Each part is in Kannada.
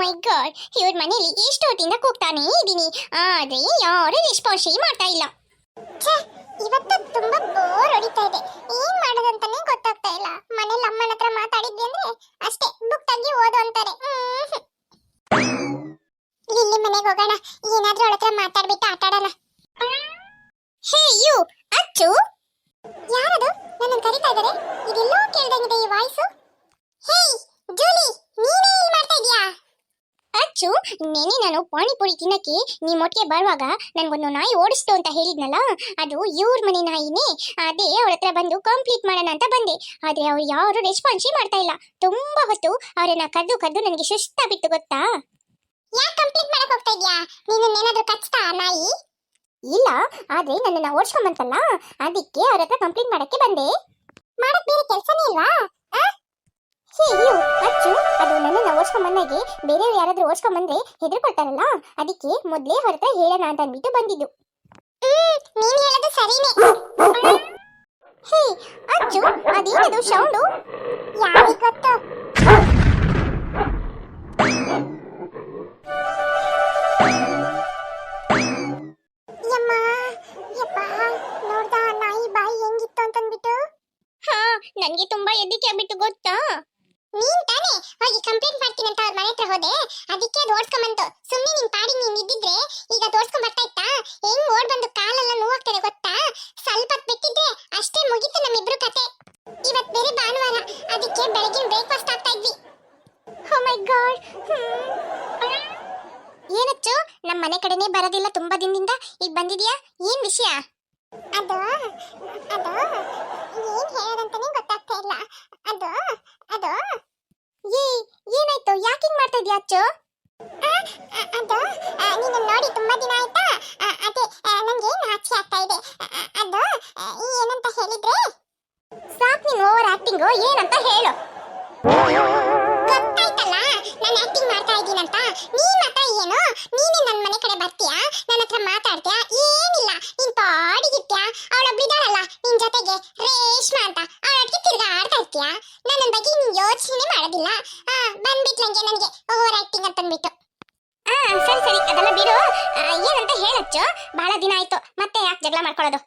ಮೈ ಗಾಡ್ ಇವ್ರ ಮನೇಲಿ ಎಷ್ಟು ಹೊತ್ತಿಂದ ಕೂಗ್ತಾನೇ ಇದ್ದೀನಿ, ಆದ್ರೆ ಯಾರು ರೆಸ್ಪಾನ್ಸ್ ಮಾಡ್ತಾ ಇಲ್ಲ. ಇವತ್ತು ತುಂಬಾ ಬೋರ್ ಹೊಡಿತಾ ಇದೆ. ಏನ್ ಮಾಡೋದಂತಾನೆ ಗೊತ್ತಾಗ್ತಾ ಇಲ್ಲ. ಮನೇಲಿ ಅಮ್ಮನ ಹತ್ರ ಮಾತಾಡಿದ್ವಿ ಅಂದ್ರೆ ಅಷ್ಟೇ ಬುಕ್ ತೆಗಿ ಓದು ಅಂತಾರೆ. ಲಿಲ್ಲಿ ಮನೆಗೆ ಹೋಗೋಣ. ಏನಾದ್ರೂ ಅವಳ ಹತ್ರ ಮಾತಾಡ್ಬಿಟ್ಟು ಆಟಾಡೋಣ ಹೇ ಯು ಅಚ್ಚು. ಯಾರದು? ನನ್ನ ಕರಿತಾ ಇದ್ದಾರೆ. ಇದೆಲ್ಲೋ ಕೇಳ್ದಂಗಿದೆ ಈ ವಾಯ್ಸು ಹೇ ಜೂಲಿ ನೀನೇ ಮಾಡ್ತಾ ಇದೀಯಾ ಅಚ್ಚು ನೆನೆ ನಾನು ಪಾನಿಪುರಿ ತಿನ್ನಕ್ಕೆ ನಿಮ್ಮೊಟ್ಟಿಗೆ ಬರುವಾಗ ನನಗೊಂದು ನಾಯಿ ಓಡಿಸ್ತು ಅಂತ ಹೇಳಿದ್ನಲ್ಲ ಅದು ಇವ್ರ ಮನೆ ನಾಯಿನೇ. ಅದೇ ಅವಳ ಹತ್ರ ಬಂದು ಕಂಪ್ಲೀಟ್ ಮಾಡೋಣ ಅಂತ ಬಂದೆ. ಆದ್ರೆ ಅವ್ರು ಯಾರು ರೆಸ್ಪಾನ್ಸೇ ಮಾಡ್ತಾ ಇಲ್ಲ. ತುಂಬಾ ಹೊತ್ತು ಅವರನ್ನ ಕದ್ದು ಕದ್ದು ನನಗೆ ಸುಸ್ತ ಬಿಟ್ಟು ಗೊತ್ತಾ? ಯಾಕೆ ಕಂಪ್ಲೀಟ್ ಮಾಡಕ್ ಹೋಗ್ತಾ ಇದ್ಯಾ? ನೀನು ಏನಾದರೂ ಕಚ್ತಾ ನಾಯಿ? ಇಲ್ಲ ಆದ್ರೆ ನನ್ನನ್ನ ಓಡಿಸ್ಕೊಂಬಂತಲ್ಲ ಅದಕ್ಕೆ ಅವ್ರ ಹತ್ರ ಕಂಪ್ಲೀಟ್ ಮಾಡಕ್ಕೆ ಬಂದೆ. ಮಾಡಕ್ ಬೇರೆ ಕೆಲಸನೇ ಇಲ್ವಾ? ಹೇ ಇವು ಅಚ್ಚು ಅದು ನನ್ನನ್ನ ಓಡಿಸ್ಕೊಂಬಂದಾಗೆ ಬೇರೆಯವ್ರು ಯಾರಾದ್ರೂ ಓಡಿಸ್ಕೊಂಬಂದ್ರೆ ಹೆದರ್ಕೊಳ್ತಾರಲ್ಲ ಅದಕ್ಕೆ ಮೊದ್ಲೇ ಹೊರತ್ರ ಹತ್ರ ಹೇಳೋಣ ಅಂತ ಅಂದ್ಬಿಟ್ಟು ಬಂದಿದ್ದು. ನೀನು ಹೇಳೋದು ಸರಿನೇ. ಹೇ ಅಚ್ಚು ಅದೇನದು ಸೌಂಡು? ಯಾರಿಗೆ ಗೊತ್ತು ಹಾ ನನ್ಗೆ ತುಂಬಾ ಎದ್ದಿಕೆ ಬಿಟ್ಟು ಗೊತ್ತಾ? ನೀನ್ ತಾನೇ ಹೋಗಿ ಕಂಪ್ಲೇಂಟ್ ಮಾಡ್ತೀನಿ ಅಂತ ಅವ್ರ ಮನೆ ಹತ್ರ ಹೋದೆ. ಅದಕ್ಕೆ ಅದು ಓಡ್ಸ್ಕೊಂಬಂತು. ಸುಮ್ಮನೆ ನಿನ್ ಪಾಡಿ, ನೀನ್ ಇದ್ದಿದ್ರೆ ಈಗ ಅದು ಓಡ್ಸ್ಕೊಂಡ್ ಬರ್ತಾ ಇತ್ತಾ? ಹೆಂಗ್ ಓಡ್ ಬಂದು ಕಾಲೆಲ್ಲ ನೋವಾಗ್ತದೆ ಗೊತ್ತಾ? ಸ್ವಲ್ಪ ಬಿಟ್ಟಿದ್ರೆ ಅಷ್ಟೇ ಮುಗೀತು ನಮ್ಮಿಬ್ರು ಕತೆ. ಇವತ್ ಬೇರೆ ಭಾನುವಾರ. ಅದಕ್ಕೆ ಬೆಳಗಿನ ಬ್ರೇಕ್ಫಾಸ್ಟ್ ಆಗ್ತಾ ಇದ್ವಿ. ಓ ಮೈ ಗಾಡ್ ಏನಚ್ಚು? ನಮ್ಮ ಮನೆ ಕಡೆನೇ ಬರೋದಿಲ್ಲ ತುಂಬಾ ದಿನದಿಂದ. ಈಗ ಬಂದಿದ್ಯಾ? ಏನ್ ವಿಷಯ? ಅದು ಅದು, ಏನ್ ಹೇಳೋದಂತಾನೆ ಗೊತ್ತಾಗ್ತಾ ಇಲ್ಲ. ಅದು ಅದು, ಏ, ಏನಾಯ್ತು? ಯಾಕೆ ಹಿಂಗ್ ಮಾಡ್ತಾ ಇದೀಯ ಅಚ್ಚು? ಅದು ನೀನು ನೋಡಿ ತುಂಬಾ ದಿನ ಆಯ್ತಾ? ಅದೇ ನಂಗೆ ನಂಗೆ ನಾಚಿಕೆ ಆಗ್ತಾ ಇದೆ? ಅದು ಏನಂತ ಹೇಳಿದ್ರೆ? ಸಾಕ್ ನೀನು ಓವರ್ ಆಕ್ಟಿಂಗು ಏನಂತ ಅವಳೊಬ್ಳಿದಾಳಲ್ಲ ನಿನ್ ಜೊತೆಗೆ ರೇಷ್ಮಾ ಅಂತ. ಅವಳೊಟ್ಟಿಗೆ ತಿರ್ಗಾಡ್ತಾ ಇರ್ತೀಯಾ? ನನ್ನ ಬಗ್ಗೆ ನೀನ್ ಯೋಚನೆ ಮಾಡೋದಿಲ್ಲ. ಆ, ಬಂದ್ಬಿಟ್ಲಂಗೆ ನನಗೆ ಓವರ್ ಆಕ್ಟಿಂಗ್ ಅಂತ ಅಂದ್ಬಿಟ್ಟು. ಆ, ಸರಿ ಸರಿ, ಅದೆಲ್ಲ ಬಿಡು. ಏನಂತ ಹೇಳಚ್ಚು. ಬಹಳ ದಿನ ಆಯ್ತು. ಮತ್ತೆ ಯಾಕೆ ಜಗಳ ಮಾಡ್ಕೊಳ್ಳೋದು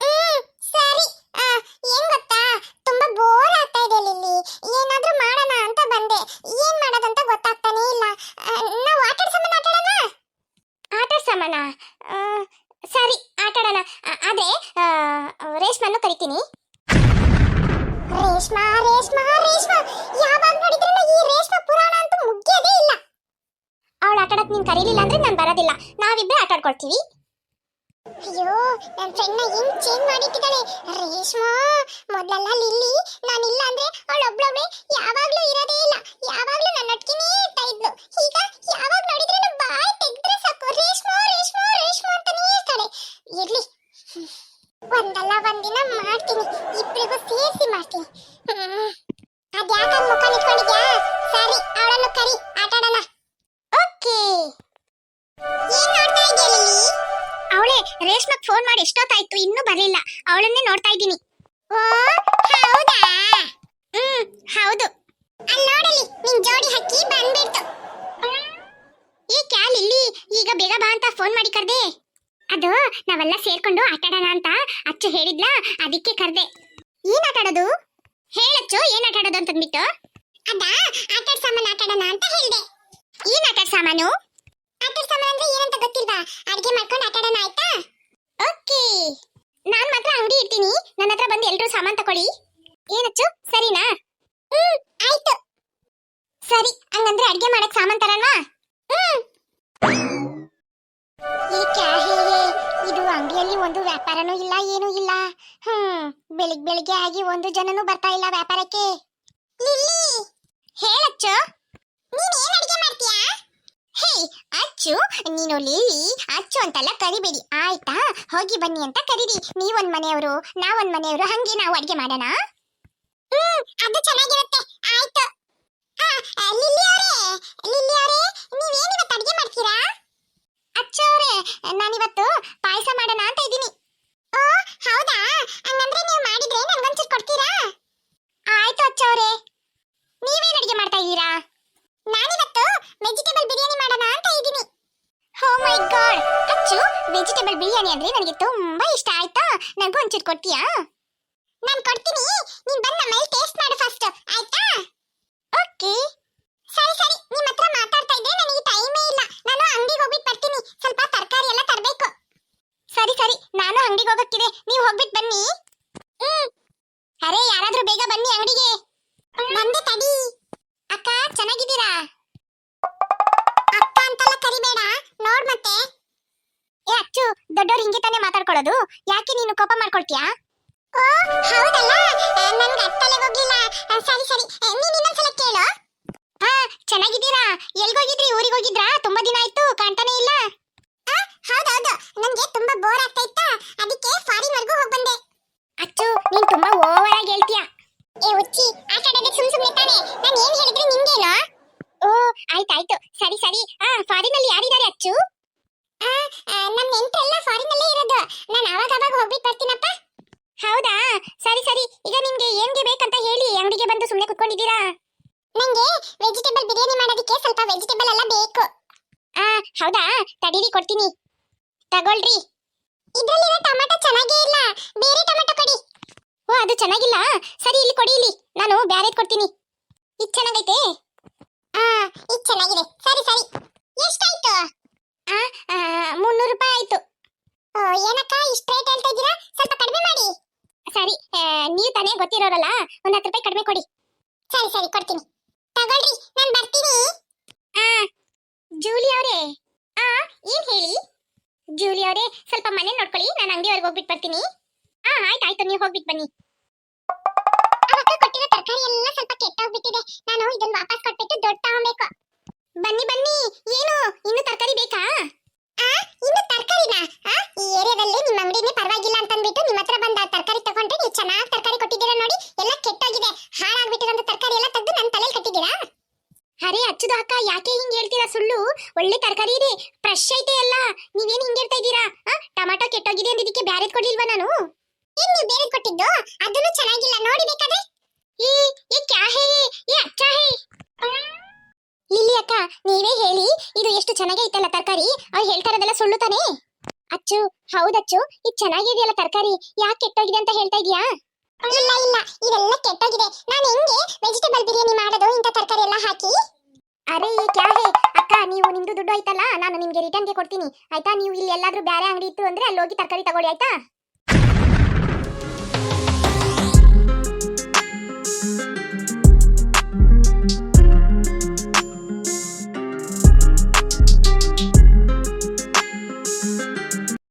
ಹ್ಮ್, ಸರಿ ಆ, ಏನ್ ಗೊತ್ತಾ ತುಂಬಾ ಬೋರ್ ಆಗ್ತಾ ಇದೆ ಲಿಲ್ಲಿ ಏನಾದ್ರೂ ಮಾಡೋಣ ಅಂತ ಬಂದೆ ಏನ್ ಮಾಡೋದಂತ ಗೊತ್ತಾಗ್ತಾನೆ ಇಲ್ಲ ಆ, ನಾವು ಆಟ ಸಾಮಾನು ಆಟಾಡೋಣ ಆಟ ಸಾಮಾನ ಸರಿ ಆಟಾಡೋಣ ಆ, ಆದ್ರೆ ಆ, ರೇಷ್ಮನ್ನು ಕರಿತೀನಿ. ರೇಷ್ಮಾ ರೇಷ್ಮಾ ರೇಷ್ಮಾ. ಯಾವಾಗ ನೋಡಿದ್ರು ಈ ರೇಷ್ಮಾ ಪುರಾಣ ಅಂತೂ ಮುಗಿಯೋದೇ ಇಲ್ಲ. ಅವಳು ಆಟಾಡಕ್ ನೀನ್ ಕರೀಲಿಲ್ಲ ಅಂದ್ರೆ ನಾನು ಬರೋದಿಲ್ಲ. ನಾವಿಬ್ಬರೇ ಆಟಾಡ್ಕೊಳ್ತೀವಿ. ಅಯ್ಯೋ ನನ್ನ ಫ್ರೆಂಡ್ನ ಹೆಂಗ್ ಚೇಂಜ್ ಮಾಡಿಟ್ಟಿದ್ದಾಳೆ. ರೇಷ್ಮಾ ಮೊದಲೆಲ್ಲ ಹೌದಾ? ಹ್ಮ್, ಹೌದು. ಅಲ್ಲಿ ನೋಡಿ ನಿನ್ ಜೋಡಿ ಹಕ್ಕಿ ಬಂದ್ಬಿಡ್ತು. ಈ ಕ್ಯಾಲ್ ಇಲ್ಲಿ, ಈಗ ಬೇಗ ಬಾ ಅಂತ ಫೋನ್ ಮಾಡಿ ಕರ್ದೆ. ಅದು, ನಾವೆಲ್ಲ ಸೇರ್ಕೊಂಡು ಆಟಾಡೋಣ ಅಂತ ಅಚ್ಚು ಹೇಳಿದ್ಲಾ, ಅದಕ್ಕೆ ಕರ್ದೆ. ಏನ್ ಆಟಾಡೋದು? ಹೇಳಚ್ಚು ಏನ್ ಆಟಾಡೋದು ಅಂತಂದ್ಬಿಟ್ಟು ಅದ, ಆಟಾಡ್ ಸಾಮಾನು ಆಟಾಡೋಣ ಅಂತ ಹೇಳ್ದೆ. ಏನ್ ಆಟಾಡ್ ಸಾಮಾನು? ಆಟದ ಸಾಮಾನು ಅಂದ್ರೆ ಏನಂತ ಗೊತ್ತಿಲ್ವಾ? ಅಡಿಗೆ ಮಾಡ್ಕೊಂಡು ಆಟಾಡೋಣ, ಆಯ್ತಾ? ಓಕೆ. ನಾನ್ ಮಾತ್ರ ಅಂಗಡಿ ಇರ್ತೀನಿ. ನನ್ನ ಹತ್ರ ಬಂದು ಎಲ್ಲರೂ ಸಾಮಾನ್ ತಕೊಳ್ಳಿ. ಏನಚ್ಚು ಸರಿನಾ? ಹ್ಮ್, ಆಯ್ತು. ಸರಿ, ಹಂಗಂದ್ರೆ ಅಡಿಗೆ ಮಾಡಕ್ ಸಾಮಾನ್ ತರಲ್ವಾ? ಹ್ಮ್. ಇದು ಅಂಗಡಿಯಲ್ಲಿ ಒಂದು ವ್ಯಾಪಾರನೂ ಇಲ್ಲ, ಏನೂ ಇಲ್ಲ. ಹ್ಮ್, ಬೆಳಿಗ್ ಬೆಳಿಗ್ಗೆ ಆಗಿ ಒಂದು ಜನನು ಬರ್ತಾ ಇಲ್ಲ ವ್ಯಾಪಾರಕ್ಕೆ. ಲಿಲ್ಲಿ, ಹೇಳಚ್ಚು. ನೀನ್ ಏನ್ ಅಡಿಗೆ ಹೇ, ಅಚ್ಚು, ನೀನು ಲಿಲ್ಲಿ ಅಚ್ಚು ಅಂತೆಲ್ಲ ಕರಿಬೇಡಿ. ಆಯ್ತಾ? ಹೋಗಿ ಬನ್ನಿ ಅಂತ ಕರೀರಿ. ನೀವೊಂದ್ ಮನೆಯವರು, ನಾವೊಂದ್ ಮನೆಯವರು, ಹಂಗೆ ನಾವು ಅಡ್ಗೆ ಮಾಡೋಣ? ಹ್ಮ್, ಅದು ಚೆನ್ನಾಗಿರುತ್ತೆ ಆಯ್ತು ಆ, ಆ, ಲಿಲ್ಲಿ ಅವರೇ ಲಿಲ್ಲಿ ಅವರೇ ನೀವೇನಿವತ್ತು ಅಡ್ಗೆ ಮಾಡ್ತೀರಾ ಅಚ್ಚ ಅವರೇ ನಾನಿವತ್ತು ಪಾಯಸ ಮಾಡೋಣ ಅಂತ ಇದ್ದೀನಿ ಓ ಹೌದಾ ಹಂಗಂದ್ರೆ ನೀವು ಮಾಡಿದ್ರೆ ನನ್ಗೊಂಚೂರು ಕೊಡ್ತೀರಾ ಆಯ್ತು ಅಚ್ಚ ಅವರೇ ನೀವೇನ್ ಅಡ್ಗೆ ಮಾಡ್ತಾ ಇದ್ದೀರಾ ನಾನಿವತ್ತು ವೆಜಿಟೇಬಲ್ ಬಿರಿಯಾನಿ ಮಾಡೋಣ ಅಂತ ಇದ್ದೀನಿ ಹೋ my god Achchu vegetable biryani ಅಂದ್ರೆ ನನಗೆ ತುಂಬಾ ಇಷ್ಟ, ಆಯ್ತಾ? ನನಗೂ ಒಂಚೂರು ಕೊಡ್ತೀಯಾ? ನಾನು ಕೊಡ್ತೀನಿ. ನೀನ್ ಬಂದ ಮೇಲೆ ಟೇಸ್ಟ್ ಮಾಡು ಫಸ್ಟ್ ಆಯ್ತಾ? ಓಕೆ ಸರಿ ಸರಿ. ನಿಮ್ಮ ಹತ್ರ ಮಾತಾಡ್ತಾ ಇದ್ರೆ ನನಗೆ ಟೈಮೇ ಇಲ್ಲ. ನಾನು ಅಂಗಡಿಗೆ ಹೋಗ್ಬಿಟ್ಟು ಬರ್ತೀನಿ. ಸ್ವಲ್ಪ ತರಕಾರಿ ಎಲ್ಲ ತರಬೇಕು. ಸರಿ ಸರಿ. ನಾನು ಅಂಗಡಿಗೆ ಹೋಗಕ್ಕಿದೆ. ನೀವು ಹೋಗ್ಬಿಟ್ಟು ಬನ್ನಿ. ಮಾತಾಡ್ಕೊಳ್ಳೋದು ಯಾಕೆ ನೀನು ಕೋಪ ಮಾಡ್ಕೊಳ್ತೀಯಾ? ಓ ಹೌದಲ್ಲ. ನನ್ಗೆ ಅತ್ತಲೆ ಹೋಗ್ಲಿಲ್ಲ. ಆ, ಸರಿ ಸರಿ. ನೀನು ನೀನ್ ಇನ್ನೊಂದ್ಸಲ ಕೇಳು. ಹಾ ಚೆನ್ನಾಗಿದ್ದೀರಾ? ಎಲ್ಗೋಗಿದ್ರಿ ಊರಿಗೆ ಹೋಗಿದ್ರಾ? ತುಂಬಾ ದಿನ ಆಯ್ತು ಕಾಣ್ತಾನೆ ಇಲ್ಲ. ಹೌದೌದು ನನ್ಗೆ ತುಂಬಾ ಬೋರ್ ಆಗ್ತಾ ಇತ್ತಾ? ಅದಕ್ಕೆ ಫಾರಿನ್ ವರ್ಗೂ ಹೋಗಿ ಬಂದೆ. ಅಚ್ಚು ನೀನ್ ತುಂಬಾ ಓವರ್ ಆಗಿ ಹೇಳ್ತೀಯ? ಏ ಉಚ್ಚಿ ಆಟ ಆಡೋದಕ್ಕೆ ಸುಮ್ ಸುಮ್ನೆ ನಾನು ಏನ್ ಹೇಳಿದ್ರೆ ನಿಂಗೇನು? ಓ ಆಯ್ತಾಯ್ತು. ಸರಿ ಸರಿ. ಆ ಫಾರಿನ್ ಅಲ್ಲಿ ಯಾರಿದ್ದಾರೆ ಅಚ್ಚು? ನಮ್ಮ ನೆಂಟರೆಲ್ಲ ಫಾರಿನ್ ಅಲ್ಲೇ ಇರೋದು. ನಾನು ಅವಾಗ ಅವಾಗ ಹೋಗ್ಬಿಟ್ಟು ಬರ್ತೀನಪ್ಪ. ಹೌದಾ? ಸರಿ ಸರಿ. ಈಗ ನಿಮ್ಗೆ ಏನ್ಗೆ ಬೇಕಂತ ಹೇಳಿ ಅಂಗಡಿಗೆ ಬಂದು ಸುಮ್ಮನೆ ಕುತ್ಕೊಂಡಿದ್ದೀರಾ? ನಂಗೆ ವೆಜಿಟೇಬಲ್ ಬಿರಿಯಾನಿ ಮಾಡೋದಕ್ಕೆ ಸ್ವಲ್ಪ ವೆಜಿಟೇಬಲ್ ಎಲ್ಲ ಬೇಕು. ಆ, ಹೌದಾ? ತಡೀರಿ, ಕೊಡ್ತೀನಿ. ತಗೊಳ್ರಿ. ಇದ್ರಲ್ಲಿರೋ ಟೊಮೆಟೊ ಚೆನ್ನಾಗೇ ಇಲ್ಲ. ಬೇರೆ ಟೊಮೆಟೊ ಕೊಡಿ. ಓ, ಅದು ಚೆನ್ನಾಗಿಲ್ಲ? ಸರಿ, ಇಲ್ಲಿ ಕೊಡಿ, ಇಲ್ಲಿ. ನಾನು ಬ್ಯಾರೆದ್ ಕೊಡ್ತೀನಿ. ಇದು ಚೆನ್ನಾಗೈತೆ? ಆ, ಇದು ಚೆನ್ನಾಗಿದೆ. ಸರಿ ಸರಿ ಎಷ್ಟಾಯ್ತು ಆ ಆ, ಮುನ್ನೂರು ರೂಪಾಯಿ ಆಯ್ತು ಓ ಏನಕ್ಕ ಇಷ್ಟ ರೇಟ್ ಹೇಳ್ತಾ ಇದ್ದೀರಾ ಸ್ವಲ್ಪ ಕಡಿಮೆ ಮಾಡಿ ಸರಿ ಆ, ನೀವು ತಾನೇ ಗೊತ್ತಿರೋರಲ್ಲ ಒಂದ್ ಹತ್ತು ರೂಪಾಯಿ ಕಡಿಮೆ ಕೊಡಿ ಸರಿ ಸರಿ ಕೊಡ್ತೀನಿ ತಗೊಳ್ರಿ ನಾನು ಬರ್ತೀನಿ ಆ ಜೂಲಿ ಅವರೇ ಆ, ಏನ್ ಹೇಳಿ? ಜೂಲಿ ಸ್ವಲ್ಪ ಮನೆ ನೋಡ್ಕೊಳ್ಳಿ, ನಾನು ಅಂಗಡಿವರೆಗೆ ಹೋಗ್ಬಿಟ್ಟು ಬರ್ತೀನಿ. ಆ, ಆಯ್ತು ಆಯ್ತು, ನೀವು ಹೋಗ್ಬಿಟ್ಟು ಬನ್ನಿ. ಅವಕ್ಕ ಕೊಟ್ಟಿರೋ ತರಕಾರಿ ಎಲ್ಲ ಸ್ವಲ್ಪ ಕೆಟ್ಟೋಗ್ಬಿಟ್ಟಿದೆ. ನಾನು ಇದನ್ನ ವಾಪಸ್ ಕೊಟ್ಬಿಟ್ಟು ದೊಡ್ಡ ತಗೊಬೇಕು. ಬನ್ನಿ ಬನ್ನಿ. ಏನು, ಇನ್ನು ತರಕಾರಿ ಬೇಕಾ ಆ ಇನ್ನು ತರಕಾರಿನಾ ಆ ಈ ಏರಿಯಾದಲ್ಲಿ ನಿಮ್ಮ ಅಂಗಡಿನೇ ಪರವಾಗಿಲ್ಲ ಅಂತ ಅಂದ್ಬಿಟ್ಟು ನಿಮ್ಮ ಹತ್ರ ಬಂದ ತರಕಾರಿ ತಗೊಂಡ್ರೆ ನೀವು ಚೆನ್ನಾಗಿ ತರಕಾರಿ ಕೊಟ್ಟಿದ್ದೀರಾ ನೋಡಿ ಎಲ್ಲ ಕೆಟ್ಟೋಗಿದೆ ಹಾಳಾಗ್ಬಿಟ್ಟಿರೋಂಥ ತರಕಾರಿ ಎಲ್ಲ ತೆಗೆದು ನನ್ನ ತಲೆಯಲ್ಲಿ ಕಟ್ಟಿದ್ದೀರಾ ಅರೆ ಹಚ್ಚದು ಅಕ್ಕ ಯಾಕೆ ಹಿಂಗ್ ಹೇಳ್ತೀರಾ ಸುಳ್ಳು ಒಳ್ಳೆ ತರಕಾರಿ ಫ್ರೆಶ್ ಐತೆ ಅಲ್ಲ ನೀವೇನ್ ಹಿಂಗಿರ್ತಾ ಇದ್ದೀರಾ? ಟೊಮಾಟೊ ಕೆಟ್ಟೋಗಿದೆ ಅಂದಿದ್ದಕ್ಕೆ ಬ್ಯಾರೆದ್ ಕೊಡ್ಲಿಲ್ವಾ ನಾನು? ಏನ್ ನೀವು ಬೇರೆ ಕೊಟ್ಟಿದ್ದು? ಅದನ್ನು ಚೆನ್ನಾಗಿಲ್ಲ. ನೋಡಿ ಬೇಕಾದ್ರೆ. ಈ ಈ ಕ್ಯಾ ಹೇ ಈ ಹೇ ಲಿಲಿ ಅಕ್ಕ, ನೀವೇ ಹೇಳಿ. ಇದು ಎಷ್ಟು ಚೆನ್ನಾಗೈತಲ್ಲ ತರಕಾರಿ? ಅವ್ರು ಹೇಳ್ತಾರದೆಲ್ಲ ಸುಳ್ಳು ತಾನೇ? ಅಚ್ಚು, ಹೌದಚ್ಚು. ಇದು ಚೆನ್ನಾಗಿದೆಯಲ್ಲ ತರಕಾರಿ? ಯಾಕೆ ಕೆಟ್ಟೋಗಿದೆ ಅಂತ ಹೇಳ್ತಾ ಇದೀಯಾ ಇಲ್ಲ ಇಲ್ಲ. ಇದೆಲ್ಲ ಕೆಟ್ಟೋಗಿದೆ. ನಾನು ಹೆಂಗೆ ವೆಜಿಟೇಬಲ್ ಬಿರಿಯಾನಿ ಮಾಡೋದು, ಇಂಥ ತರಕಾರಿ ಎಲ್ಲ ಹಾಕಿ? ಅರೆ, ಈ ಕ್ಯಾ ಹೇ? ಅಕ್ಕ, ನೀವು ನಿಮ್ದು ದುಡ್ಡು ಆಯ್ತಲ್ಲ? ನಾನು ನಿಮ್ಗೆ ರಿಟರ್ನ್ಗೆ ಕೊಡ್ತೀನಿ. ಆಯ್ತಾ? ನೀವು ಇಲ್ಲಿ ಎಲ್ಲಾದ್ರೂ ಬೇರೆ ಅಂಗಡಿ ಇತ್ತು ಅಂದ್ರೆ ಅಲ್ಲಿ ಹೋಗಿ ತರಕಾರಿ ತಗೊಳ್ಳಿ, ಆಯ್ತಾ?